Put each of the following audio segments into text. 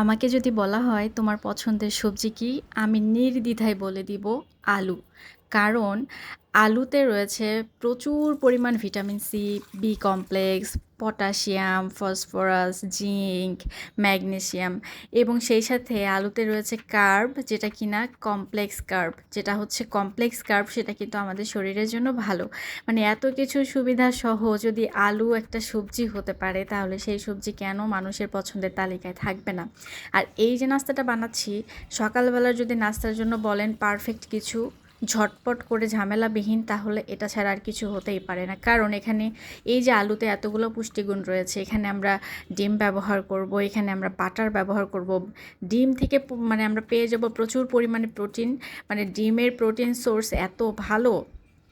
আমাকে যদি বলা হয় তোমার পছন্দের সবজি কি, আমি নির্দ্বিধায় বলে দিব আলু। কারণ আলুতে রয়েছে প্রচুর পরিমাণ vitamin C, B complex potassium, phosphorus, zinc magnesium এবং সেই সাথে আলুতে রয়েছে কার্ব, যেটা কিনা কমপ্লেক্স কার্ব। যেটা হচ্ছে কমপ্লেক্স কার্ব, সেটা কিন্তু আমাদের শরীরের জন্য ভালো। মানে এত কিছু সুবিধা সহ যদি আলু একটা সবজি হতে পারে, তাহলে সেই সবজি কেন মানুষের পছন্দের তালিকায় থাকবে না? আর এই যে নাস্তাটা বানাচ্ছি, সকালবেলার যদি নাস্তার জন্য বলেন পারফেক্ট কিছু ঝটপট করে ঝামেলাবিহীন, তাহলে এটা ছাড়া আর কিছু হতেই পারে না। কারণ এখানে এই যে আলুতে এতগুলো পুষ্টিগুণ রয়েছে, এখানে আমরা ডিম ব্যবহার করব, এখানে আমরা বাটার ব্যবহার করব, ডিম থেকে মানে আমরা পেয়ে যাব প্রচুর পরিমাণে প্রোটিন মানে ডিমের প্রোটিন সোর্স এত ভালো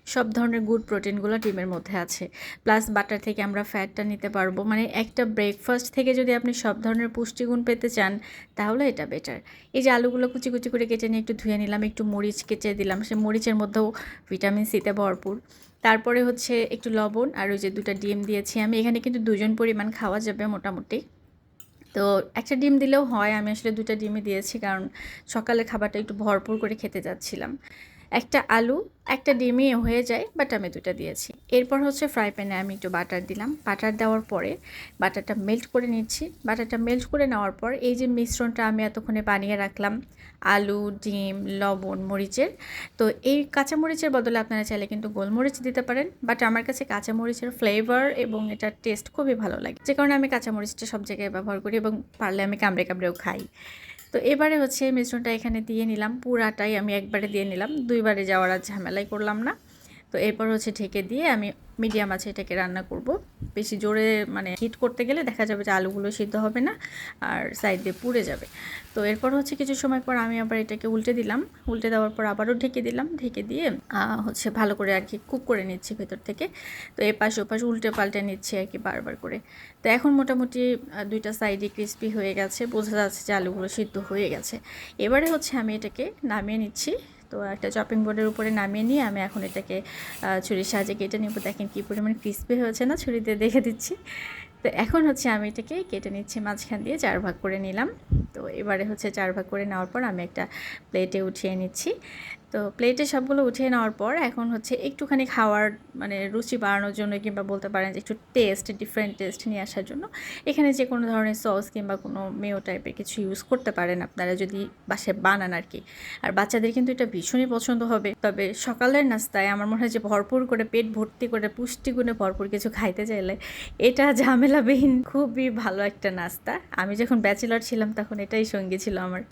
সব ধরনের গুড প্রোটিনগুলো ডিমের মধ্যে আছে। প্লাস বাটার থেকে আমরা ফ্যাটটা নিতে পারব। মানে একটা ব্রেকফাস্ট থেকে যদি আপনি সব ধরনের পুষ্টিগুণ পেতে চান, তাহলে এটা বেটার। এই যে আলুগুলো কুচি কুচি করে কেটে নিয়ে একটু ধুয়ে নিলাম, একটু মরিচ কেটে দিলাম। সে মরিচের মধ্যেও ভিটামিন সিতে ভরপুর। তারপরে হচ্ছে একটু লবণ আর ওই যে দুটো ডিম দিয়েছি আমি। এখানে কিন্তু দুজন পরিমাণ খাওয়া যাবে মোটামুটি। তো একটা ডিম দিলেও হয়। আমি আসলে দুটো ডিমই দিয়েছি কারণ সকালে খাবারটা একটু ভরপুর করে খেতে যাচ্ছিলাম। একটা আলু, একটা ডিমই হয়ে যায় বাট আমি দুটো দিয়েছি। এরপর হচ্ছে ফ্রাই প্যানে আমি একটু বাটার দিলাম। বাটার দেওয়ার পরে বাটারটা মেল্ট করে নিচ্ছি। বাটারটা মেল্ট করে নেওয়ার পর এই যে মিশ্রণটা আমি এতক্ষণে বানিয়ে রাখলাম, আলু, ডিম, লবণ, মরিচের, তো এই কাঁচামরিচের বদলে আপনারা চাইলে কিন্তু গোলমরিচ দিতে পারেন বাট আমার কাছে কাঁচামরিচের ফ্লেভার এবং এটার টেস্ট খুবই ভালো লাগে। যে কারণে আমি কাঁচামরিচটা সব জায়গায় ব্যবহার করি এবং পারলে আমি কামড়ে কামড়েও খাই। তো এবারে হচ্ছে মিশ্রণটা এখানে দিয়ে নিলাম। পুরাটাই আমি একবারে দিয়ে নিলাম। দুইবারে যাওয়ার আর ঝামেলাই করলাম না। তো এরপর হচ্ছে ঢেকে দিয়ে আমি মিডিয়াম আছে এটাকে রান্না করব। বেশি জোরে মানে হিট করতে গেলে দেখা যাবে যে আলুগুলো সিদ্ধ হবে না আর সাইড দিয়ে পুড়ে যাবে। তো এরপর হচ্ছে কিছু সময় পর আমি আবার এটাকে উল্টে দিলাম। উল্টে দেওয়ার পর আবারও ঢেকে দিলাম। ঢেকে দিয়ে হচ্ছে ভালো করে আর কি কুক করে নিচ্ছি ভেতর থেকে। তো এপাশ ওপাশ উল্টে পাল্টে নিচ্ছি আর কি বারবার করে। তো এখন মোটামুটি দুইটা সাইডে ক্রিস্পি হয়ে গেছে। বোঝা যাচ্ছে যে আলুগুলো সিদ্ধ হয়ে গেছে। এবারে হচ্ছে আমি এটাকে নামিয়ে নিচ্ছি। তো একটা চপিং বোর্ডের উপরে নামিয়ে নিয়ে আমি এখন এটাকে ছুরির সাহায্যে কেটে নেব। দেখেন কী পরিমাণ ক্রিস্পি হয়েছে না? ছুরিতে দেখে দিচ্ছি। তো এখন হচ্ছে আমি এটাকে কেটে নিচ্ছি, মাঝখান দিয়ে চার ভাগ করে নিলাম। তো এবারে হচ্ছে চার ভাগ করে নেওয়ার পর আমি একটা প্লেটে উঠিয়ে নিচ্ছি। তো প্লেটে সবগুলো উঠিয়ে নেওয়ার পর এখন হচ্ছে একটুখানি খাওয়ার মানে রুচি বাড়ানোর জন্য কিংবা বলতে পারেন যে একটু টেস্ট ডিফারেন্ট টেস্ট নিয়ে আসার জন্য এখানে যে কোনো ধরনের সস কিংবা কোনো মেও টাইপের কিছু ইউজ করতে পারেন আপনারা যদি বাসায় বানান আর কি আর বাচ্চাদের কিন্তু এটা ভীষণই পছন্দ হবে। তবে সকালের নাস্তায় আমার মনে হয় যে ভরপুর করে পেট ভর্তি করে পুষ্টিগুণে ভরপুর কিছু খাইতে চাইলে এটা ঝামেলাবিহীন, খুবই ভালো একটা নাস্তা। আমি যখন ব্যাচেলর ছিলাম তখন এটাই সঙ্গী ছিল আমার।